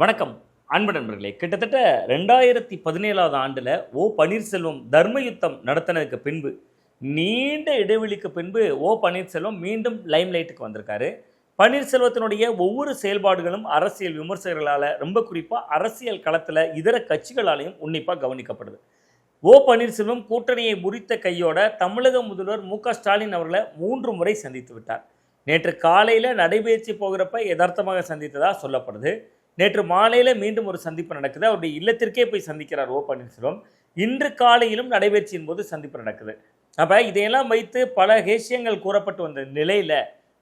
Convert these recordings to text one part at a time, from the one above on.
வணக்கம். அன்பு நண்பர்களே கிட்டத்தட்ட ரெண்டாயிரத்தி பதினேழாவது ஆண்டில் ஓ பன்னீர்செல்வம் தர்மயுத்தம் நடத்தினதுக்கு பின்பு நீண்ட இடைவெளிக்கு பின்பு ஓ பன்னீர்செல்வம் மீண்டும் லைம் லைட்டுக்கு வந்திருக்காரு. பன்னீர்செல்வத்தினுடைய ஒவ்வொரு செயல்பாடுகளும் அரசியல் விமர்சகர்களால் ரொம்ப குறிப்பாக அரசியல் களத்தில் இதர கட்சிகளாலையும் உன்னிப்பாக கவனிக்கப்படுது. ஓ பன்னீர்செல்வம் கூட்டணியை முறித்த கையோட தமிழக முதல்வர் மு ஸ்டாலின் அவர்களை மூன்று முறை சந்தித்து விட்டார். நேற்று காலையில் நடைபயிற்சி போகிறப்ப யதார்த்தமாக சந்தித்ததாக சொல்லப்படுது. நேற்று மாலையில் மீண்டும் ஒரு சந்திப்பு நடக்குது. அவருடைய இல்லத்திற்கே போய் சந்திக்கிறார் ஓ பன்னீர்செல்வம். இன்று காலையிலும் நடைபயிற்சியின் போது சந்திப்பு நடக்குது. அப்போ இதையெல்லாம் வைத்து பல ஹேஷியங்கள் கூறப்பட்டு வந்த நிலையில்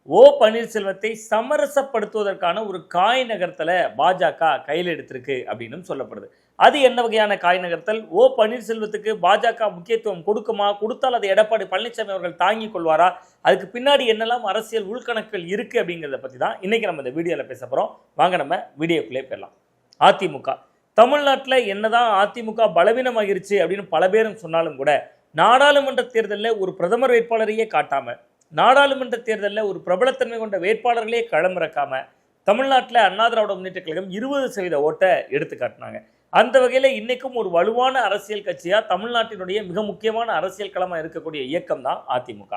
ஓ பன்னீர்செல்வத்தை சமரசப்படுத்துவதற்கான ஒரு காய் நகரத்தில் பாஜக கையில் எடுத்திருக்கு அப்படின்னு சொல்லப்படுது. அது என்ன வகையான காய் நகர்த்தல்? ஓ பன்னீர்செல்வத்துக்கு பாஜக முக்கியத்துவம் கொடுக்குமா? கொடுத்தால் அதை எடப்பாடி பழனிசாமி அவர்கள் தாங்கிக் கொள்வாரா? அதுக்கு பின்னாடி என்னெல்லாம் அரசியல் உள்கணக்குகள் இருக்கு அப்படிங்கிறத பற்றி தான் இன்றைக்கி நம்ம இந்த வீடியோவில் பேச போகிறோம் வாங்க நம்ம வீடியோக்குள்ளே போயிடலாம். அதிமுக. தமிழ்நாட்டில் என்னதான் அதிமுக பலவீனமாகிருச்சு அப்படின்னு பல பேரும் சொன்னாலும் கூட நாடாளுமன்ற தேர்தலில் ஒரு பிரதமர் வேட்பாளரையே காட்டாமல் நாடாளுமன்ற தேர்தலில் ஒரு பிரபலத்தன்மை கொண்ட வேட்பாளர்களே களமிறக்காமல் தமிழ்நாட்டில் அண்ணா திராவிட முன்னேற்ற கழகம் இருபது சதவீத ஓட்டை எடுத்து காட்டினாங்க. அந்த வகையில் இன்றைக்கும் ஒரு வலுவான அரசியல் கட்சியாக தமிழ்நாட்டினுடைய மிக முக்கியமான அரசியல் களமாக இருக்கக்கூடிய இயக்கம் தான் அதிமுக.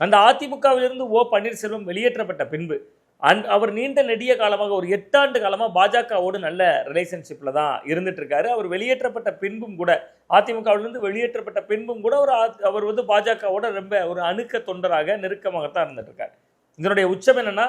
அந்த அதிமுகவிலிருந்து ஓ பன்னீர்செல்வம் வெளியேற்றப்பட்ட பின்பு அந் அவர் நீண்ட நெடிய காலமாக ஒரு எட்டாண்டு காலமாக பாஜகவோடு நல்ல ரிலேஷன்ஷிப்பில் தான் இருந்துட்டு இருக்காரு அவர் வெளியேற்றப்பட்ட பின்பும் கூட அதிமுகவிலிருந்து வெளியேற்றப்பட்ட பின்பும் கூட ஒரு ஆ- அவர் வந்து பாஜகவோட ரொம்ப ஒரு அணுக்க தொண்டராக நெருக்கமாகத்தான் இருந்துட்டு இருக்கார் இதனுடைய உச்சம் என்னன்னா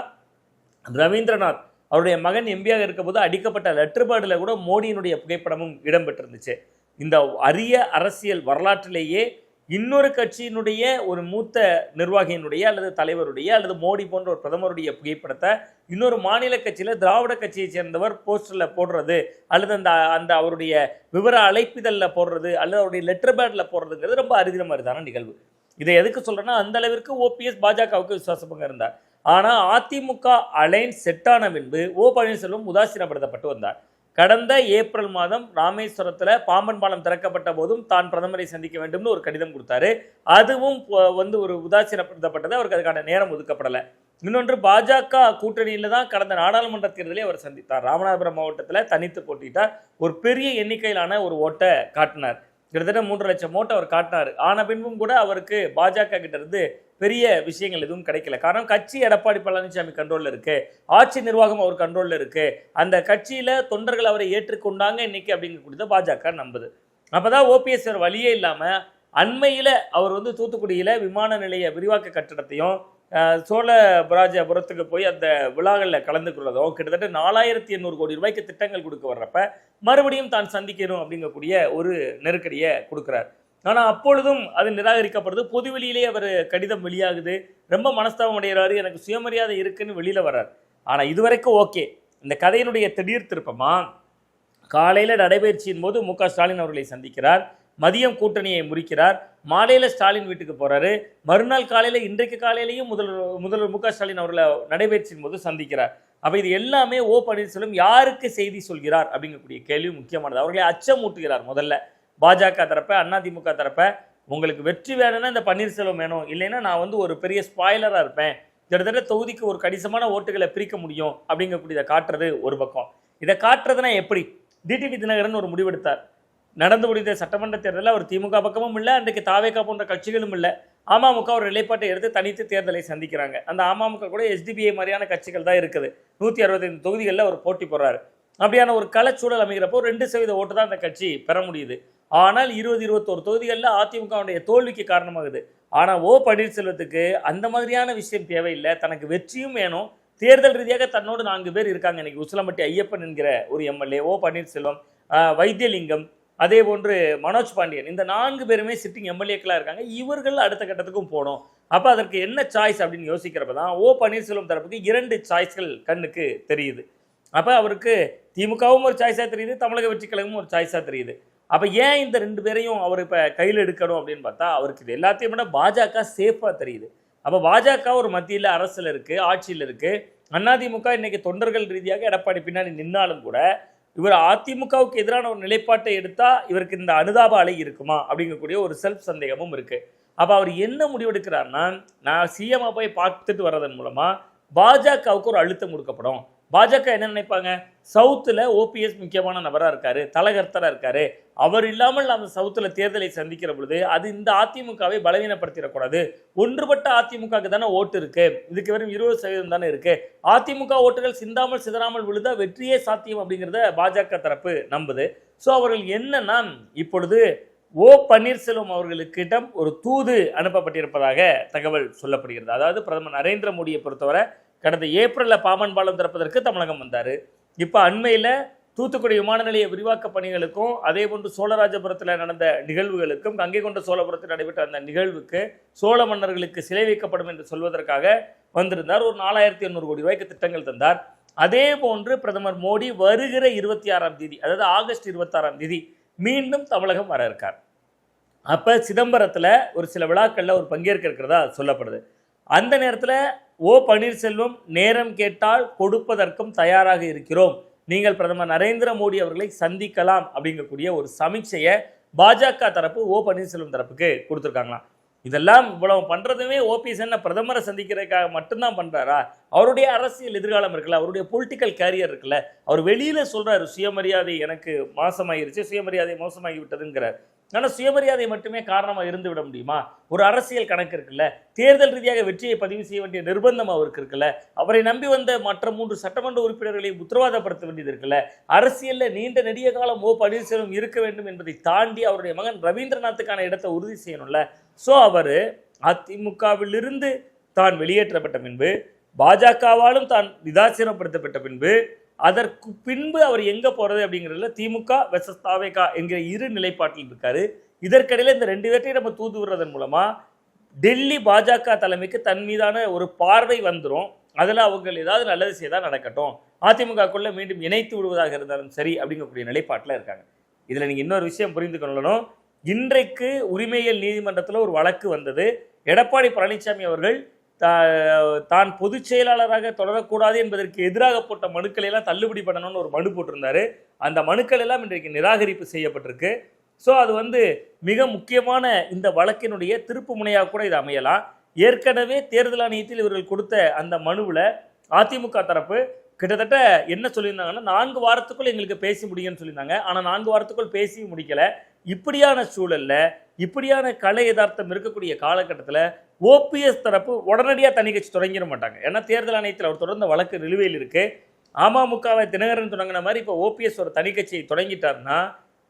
ரவீந்திரநாத் அவருடைய மகன் எம்பியாக இருக்கும்போது அடிக்கப்பட்ட லெட்டர் பேர்டில் கூட மோடியினுடைய புகைப்படமும் இடம்பெற்றிருந்துச்சு. இந்த அரிய அரசியல் வரலாற்றிலேயே இன்னொரு கட்சியினுடைய ஒரு மூத்த நிர்வாகியினுடைய அல்லது தலைவருடைய அல்லது மோடி போன்ற ஒரு பிரதமருடைய புகைப்படத்தை இன்னொரு மாநில கட்சியில் திராவிட கட்சியை சேர்ந்தவர் போஸ்டரில் போடுறது அல்லது அந்த அந்த அவருடைய விவர அழைப்பிதழில் போடுறது அல்லது அவருடைய லெட்டர் பேடில் போடுறதுங்கிறது ரொம்ப அரிதின மாதிரிதான நிகழ்வு. இதை எதுக்கு சொல்கிறேன்னா அந்த அளவிற்கு ஓபிஎஸ் பாஜகவுக்கு விசுவாசமாக இருந்தார் ஆனால் அதிமுக அலைன்ஸ் செட்டான பின்பு ஓ பன்னீர்செல்வம் உதாசீனப்படுத்தப்பட்டு வந்தார். கடந்த ஏப்ரல் மாதம் ராமேஸ்வரத்தில் பாம்பன் பாலம் திறக்கப்பட்ட போதும் தான் பிரதமரை சந்திக்க வேண்டும்னு ஒரு கடிதம் கொடுத்தாரு. அதுவும் வந்து ஒரு உதாசீனப்படுத்தப்பட்டது அவருக்கு அதுக்கான நேரம் ஒதுக்கப்படலை. இன்னொன்று பாஜக கூட்டணியில் தான் கடந்த நாடாளுமன்ற தேர்தலை அவர் சந்தித்தார். ராமநாதபுரம் மாவட்டத்தில் தனித்து போட்டிட்டார் ஒரு பெரிய எண்ணிக்கையிலான ஒரு ஓட்டை காட்டினார். கிட்டத்தட்ட மூன்று லட்சம் ஓட்டை அவர் காட்டினார். ஆன பின்பும் கூட அவருக்கு பாஜக கிட்ட இருந்து பெரிய விஷயங்கள் எதுவும் கிடைக்கல. காரணம் கட்சி எடப்பாடி பழனிசாமி கண்ட்ரோலில் இருக்கு. ஆட்சி நிர்வாகம் அவர் கண்ட்ரோலில் இருக்கு. அந்த கட்சியில் தொண்டர்கள் அவரை ஏற்றுக்கொண்டாங்க இன்னைக்கு அப்படிங்கக்கூடியதை பாஜக நம்புது. அப்பதான் ஓபிஎஸ் வழியே இல்லாமல் அண்மையில் அவர் வந்து தூத்துக்குடியில் விமான நிலைய விரிவாக்க கட்டடத்தையும் அஹ், சோழபராஜபுரத்துக்கு போய் அந்த விழாகளில் கலந்துக்கிறதோ கிட்டத்தட்ட நாலாயிரத்தி எண்ணூறு கோடி ரூபாய்க்கு திட்டங்கள் கொடுக்க வர்றப்ப மறுபடியும் தான் சந்திக்கணும் அப்படிங்கக்கூடிய ஒரு நெருக்கடியை கொடுக்குறார். ஆனால் அப்பொழுதும் அது நிராகரிக்கப்படுது. பொதுவெளியிலே அவர் கடிதம் வெளியாகுது. ரொம்ப மனஸ்தாபம் அடைகிறாரு. எனக்கு சுயமரியாதை இருக்குன்னு வெளியில் வர்றார். ஆனால் இதுவரைக்கும் ஓகே. இந்த கதையினுடைய திடீர் திருப்பமா? காலையில் நடைபயிற்சியின் போது மு க ஸ்டாலின் அவர்களை சந்திக்கிறார். மதியம் கூட்டணியை முறிக்கிறார். மாலையில் ஸ்டாலின் வீட்டுக்கு போகிறாரு மறுநாள் காலையில் இன்றைக்கு காலையிலையும் முதல்வர் முதல்வர் மு க ஸ்டாலின் அவர்களை நடைபயிற்சியின் போது சந்திக்கிறார். அப்போ இது எல்லாமே ஓ பன்னீர்செல்வம் யாருக்கு செய்தி சொல்கிறார் அப்படிங்கக்கூடிய கேள்வி முக்கியமானது. அவர்களை அச்சமூட்டுகிறார் முதல்ல. பாஜக தரப்ப அதிமுக தரப்ப உங்களுக்கு வெற்றி வேணும்னா இந்த பன்னீர்செல்வம் வேணும். இல்லைன்னா நான் வந்து ஒரு பெரிய ஸ்பாய்லராக இருப்பேன். கிட்டத்தட்ட தொகுதிக்கு ஒரு கணிசமான ஓட்டுகளை பிரிக்க முடியும் அப்படிங்கக்கூடியதை காட்டுறது ஒரு பக்கம். இதை காட்டுறதுனா எப்படி? டிடிவி தினகரன் ஒரு முடிவெடுத்தார். நடந்து முடிந்த சட்டமன்ற தேர்தலில் அவர் திமுக பக்கமும் இல்லை அன்றைக்கு தாவேகா போன்ற கட்சிகளும் இல்லை. அமமுக ஒரு நிலைப்பாட்டை எடுத்து தனித்து தேர்தலை சந்திக்கிறாங்க. அந்த அமமுக கூட எஸ்டிபிஐ மாதிரியான கட்சிகள் தான் இருக்குது. நூற்றி அறுபத்தைந்து தொகுதிகளில் அவர் போட்டி போடுறாரு. அப்படியான ஒரு களச்சூழல் அமைகிறப்போ ரெண்டு சதவீத ஓட்டு தான் அந்த கட்சி பெற முடியுது. ஆனால் இருபது இருபத்தோரு தொகுதிகளில் அதிமுகவுடைய தோல்விக்கு காரணமாகுது. ஆனால் ஓ பன்னீர்செல்வத்துக்கு அந்த மாதிரியான விஷயம் தேவையில்லை. தனக்கு வெற்றியும் வேணும். தேர்தல் ரீதியாக தன்னோடு நான்கு பேர் இருக்காங்க. இன்னைக்கு உசிலம்பட்டி ஐயப்பன் என்கிற ஒரு எம்எல்ஏ ஓ பன்னீர்செல்வம் வைத்தியலிங்கம் அதே போன்று மனோஜ் பாண்டியன். இந்த நான்கு பேருமே சிட்டிங் எம்எல்ஏக்களாக இருக்காங்க. இவர்கள் அடுத்த கட்டத்துக்கும் போகணும். அப்போ அதற்கு என்ன சாய்ஸ் அப்படின்னு யோசிக்கிறப்ப தான் ஓ பன்னீர்செல்வம் தரப்புக்கு இரண்டு சாய்ஸ்கள் கண்ணுக்கு தெரியுது. அப்போ அவருக்கு திமுகவும் ஒரு சாய்ஸாக தெரியுது. தமிழக வெற்றி கழகமும் ஒரு சாய்ஸாக தெரியுது. அப்போ ஏன் இந்த ரெண்டு பேரையும் அவர் இப்போ கையில் எடுக்கணும் அப்படின்னு பார்த்தா அவருக்கு இது எல்லாத்தையும் விட பாஜக சேஃபாக தெரியுது. அப்போ பாஜக ஒரு மத்தியில் அரசில் இருக்குது ஆட்சியில் இருக்குது அதிமுக இன்றைக்கி தொண்டர்கள் ரீதியாக எடப்பாடி பின்னாடி நின்னாலும் கூட இவர் அதிமுகவுக்கு எதிரான ஒரு நிலைப்பாட்டை எடுத்தால் இவருக்கு இந்த அனுதாப அலை இருக்குமா அப்படிங்கக்கூடிய ஒரு செல்ஃப் சந்தேகமும் இருக்குது அப்போ அவர் என்ன முடிவெடுக்கிறார்னா நான் சிஎம்மாக போய் பார்த்துட்டு வர்றதன் மூலமாக பாஜகவுக்கு ஒரு அழுத்தம் கொடுக்கப்படும். பாஜக என்ன நினைப்பாங்க? சவுத்தில் ஓபிஎஸ் முக்கியமான நபராக இருக்கார் தலகர்த்தராக இருக்கார். அவர் இல்லாமல் நம்ம சவுத்தில் தேர்தலை சந்திக்கிற பொழுது அது இந்த அதிமுகவை பலவீனப்படுத்திடக்கூடாது. ஒன்றுபட்ட அதிமுகவுக்கு தானே ஓட்டு இருக்குது இதுக்கு வெறும் இருபது சதவீதம் தானே இருக்குது அதிமுக ஓட்டுகள் சிந்தாமல் சிதறாமல் விழுதா வெற்றியே சாத்தியம் அப்படிங்கிறத பாஜக தரப்பு நம்புது. ஸோ அவர்கள் என்னன்னா இப்பொழுது ஓ பன்னீர்செல்வம் அவர்களுக்கிடம் ஒரு தூது அனுப்பப்பட்டிருப்பதாக தகவல் சொல்லப்படுகிறது. அதாவது பிரதமர் நரேந்திர மோடியை பொறுத்தவரை கடந்த ஏப்ரலில் பாமன் பாலம் திறப்பதற்கு தமிழகம் வந்தார். இப்போ அண்மையில் தூத்துக்குடி விமான நிலைய விரிவாக்க பணிகளுக்கும் அதே போன்று சோழராஜபுரத்தில் நடந்த நிகழ்வுகளுக்கும் கங்கை கொண்ட சோழபுரத்தில் நடைபெற்ற அந்த நிகழ்வுக்கு சோழ மன்னர்களுக்கு சிலை வைக்கப்படும் என்று சொல்வதற்காக வந்திருந்தார். ஒரு நாலாயிரத்தி எண்ணூறு கோடி ரூபாய்க்கு திட்டங்கள் தந்தார். அதே போன்று பிரதமர் மோடி வருகிற இருபத்தி ஆறாம் தேதி அதாவது ஆகஸ்ட் இருபத்தாறாம் தேதி மீண்டும் தமிழகம் வர இருக்கார். அப்போ சிதம்பரத்தில் ஒரு சில விழாக்களில் ஒரு பங்கேற்க இருக்கிறதா சொல்லப்படுது. அந்த நேரத்தில் ஓ பன்னீர்செல்வம் நேரம் கேட்டால் கொடுப்பதற்கும் தயாராக இருக்கிறோம். நீங்கள் பிரதமர் நரேந்திர மோடி அவர்களை சந்திக்கலாம் அப்படிங்கக்கூடிய ஒரு சமீட்சையை பாஜக தரப்பு ஓ பன்னீர்செல்வம் தரப்புக்கு கொடுத்துருக்காங்களாம். இதெல்லாம் இவ்வளவு பண்றதுமே ஓபிஎஸ் என்ன பிரதமரை சந்திக்கிறதுக்காக மட்டும்தான் பண்றாரா? அவருடைய அரசியல் எதிர்காலம் இருக்குல்ல அவருடைய பொலிட்டிக்கல் கேரியர் இருக்குல்ல அவர் வெளியில் சொல்கிறாரு சுயமரியாதை எனக்கு மாசமாயிருச்சு சுயமரியாதை மோசமாகி விட்டதுங்கிறார் ஆனால் சுயமரியாதை மட்டுமே காரணமாக இருந்து விட முடியுமா? ஒரு அரசியல் கணக்கு இருக்குல்ல தேர்தல் ரீதியாக வெற்றியை பதிவு செய்ய வேண்டிய நிர்பந்தம் அவருக்கு இருக்குல்ல அவரை நம்பி வந்த மற்ற மூன்று சட்டமன்ற உறுப்பினர்களை உத்தரவாதப்படுத்த வேண்டியது இருக்குல்ல அரசியலில் நீண்ட நெடிய காலம் ஓ பன்னீர்செல்வம் இருக்க வேண்டும் என்பதை தாண்டி அவருடைய மகன் ரவீந்திரநாத்துக்கான இடத்தை உறுதி செய்யணும்ல. ஸோ அவர் அதிமுகவிலிருந்து தான் வெளியேற்றப்பட்ட பின்பு பாஜகவாலும் தான் நிதாசீனப்படுத்தப்பட்ட பின்பு அதற்கு பின்பு அவர் எங்கே போகிறது அப்படிங்கிறதுல திமுக வெசஸ் தாவேகா என்கிற இரு நிலைப்பாட்டில் இருக்காரு. இதற்கிடையில் இந்த ரெண்டு பேர்ட்டையும் நம்ம தூது விடுறதன் மூலமாக டெல்லி பாஜக தலைமைக்கு தன் மீதான ஒரு பார்வை வந்துடும் அதில் அவங்க ஏதாவது நல்லது செய்தால் நடக்கட்டும். அதிமுகக்குள்ளே மீண்டும் இணைத்து விடுவதாக இருந்தாலும் சரி அப்படிங்கக்கூடிய நிலைப்பாட்டில் இருக்காங்க. இதில் நீங்கள் இன்னொரு விஷயம் புரிந்து கொள்ளணும். இன்றைக்கு உரிமையியல் நீதிமன்றத்தில் ஒரு வழக்கு வந்தது. எடப்பாடி பழனிசாமி அவர்கள் தான் பொதுச் செயலாளராக தொடரக்கூடாது என்பதற்கு எதிராக போட்ட மனுக்களை எல்லாம் தள்ளுபடி பண்ணணும்னு ஒரு மனு போட்டிருந்தாரு. அந்த மனுக்கள் எல்லாம் இன்றைக்கு நிராகரிப்பு செய்யப்பட்டிருக்கு. ஸோ அது வந்து மிக முக்கியமான இந்த வழக்கினுடைய திருப்பு முனையாக கூட இது அமையலாம். ஏற்கனவே தேர்தல் ஆணையத்தில் இவர்கள் கொடுத்த அந்த மனுவில் அதிமுக தரப்பு கிட்டத்தட்ட என்ன சொல்லியிருந்தாங்கன்னா நான்கு வாரத்துக்குள் எங்களுக்கு பேசி முடியும்னு சொல்லியிருந்தாங்க. ஆனால் நான்கு வாரத்துக்குள் பேசி முடிக்கலை. இப்படியான சூழல்ல இப்படியான கலை யதார்த்தம் இருக்கக்கூடிய காலகட்டத்தில் ஓபிஎஸ் தரப்பு உடனடியாக தனி கட்சி தொடங்கிட மாட்டாங்க. ஏன்னா தேர்தல் ஆணையத்தில் அவர் தொடர்ந்த வழக்கு நிலுவையில் இருக்குது அமமுகவை தினகரன் தொடங்கின மாதிரி இப்போ ஓபிஎஸ் ஒரு தனி கட்சியை தொடங்கிட்டாருன்னா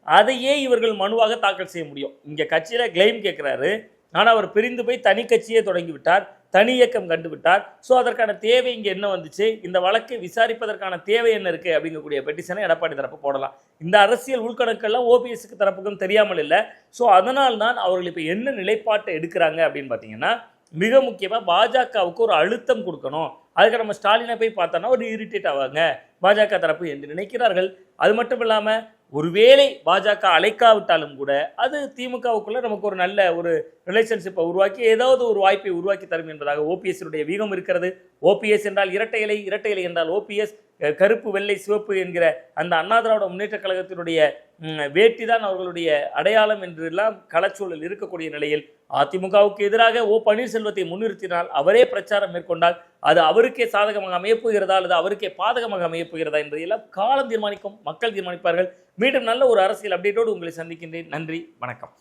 அதையே இவர்கள் மனுவாக தாக்கல் செய்ய முடியும். இங்கே கட்சியில் கிளைம் கேட்குறாரு ஆனால் அவர் பிரிந்து போய் தனி கட்சியே தொடங்கி விட்டார் தனி இயக்கம் கண்டுவிட்டார். ஸோ அதற்கான தேவை இங்கே என்ன வந்துச்சு? இந்த வழக்கை விசாரிப்பதற்கான தேவை என்ன இருக்குது அப்படிங்கக்கூடிய பெட்டிஷனை எடப்பாடி தரப்பு போடலாம். இந்த அரசியல் உள்கணக்கெல்லாம் ஓபிஎஸ்க்கு தரப்புக்கும் தெரியாமல் இல்லை. ஸோ அதனால் தான் அவர்கள் இப்போ என்ன நிலைப்பாட்டை எடுக்கிறாங்க அப்படின்னு பார்த்தீங்கன்னா மிக முக்கியமாக பாஜகவுக்கு ஒரு அழுத்தம் கொடுக்கணும். அதுக்கு நம்ம ஸ்டாலினை போய் பார்த்தோன்னா ஒரு இரிட்டேட் ஆவாங்க. பாஜக தரப்பு என்று நினைக்கிறார்கள். அது மட்டும் இல்லாமல் ஒருவேளை பாஜக அழைக்காவிட்டாலும் கூட அது திமுகவுக்குள்ள நமக்கு ஒரு நல்ல ஒரு ரிலேஷன்ஷிப்பை உருவாக்கி ஏதாவது ஒரு வாய்ப்பை உருவாக்கி தரும் என்பதாக ஓபிஎஸ்னுடைய வீகம் இருக்கிறது. ஓபிஎஸ் என்றால் இரட்டை இலை இரட்டை இலை என்றால் ஓபிஎஸ் கருப்பு வெள்ளை சிவப்பு என்கிற அந்த அண்ணா திராவிட முன்னேற்ற கழகத்தினுடைய வேட்டி தான் அவர்களுடைய அடையாளம் என்றெல்லாம் களச்சூழல் இருக்கக்கூடிய நிலையில் அதிமுகவுக்கு எதிராக ஓ பன்னீர்செல்வத்தை முன்னிறுத்தினால் அவரே பிரச்சாரம் மேற்கொண்டால் அது அவருக்கே சாதகமாக அமையப் போகிறதா? அல்லது அவருக்கே பாதகமாக அமையப் போகிறதா? என்பதையெல்லாம் காலம் தீர்மானிக்கும் மக்கள் தீர்மானிப்பார்கள். மீண்டும் நல்ல ஒரு அரசியல் அப்டேட்டோடு உங்களை சந்திக்கின்றேன். நன்றி வணக்கம்.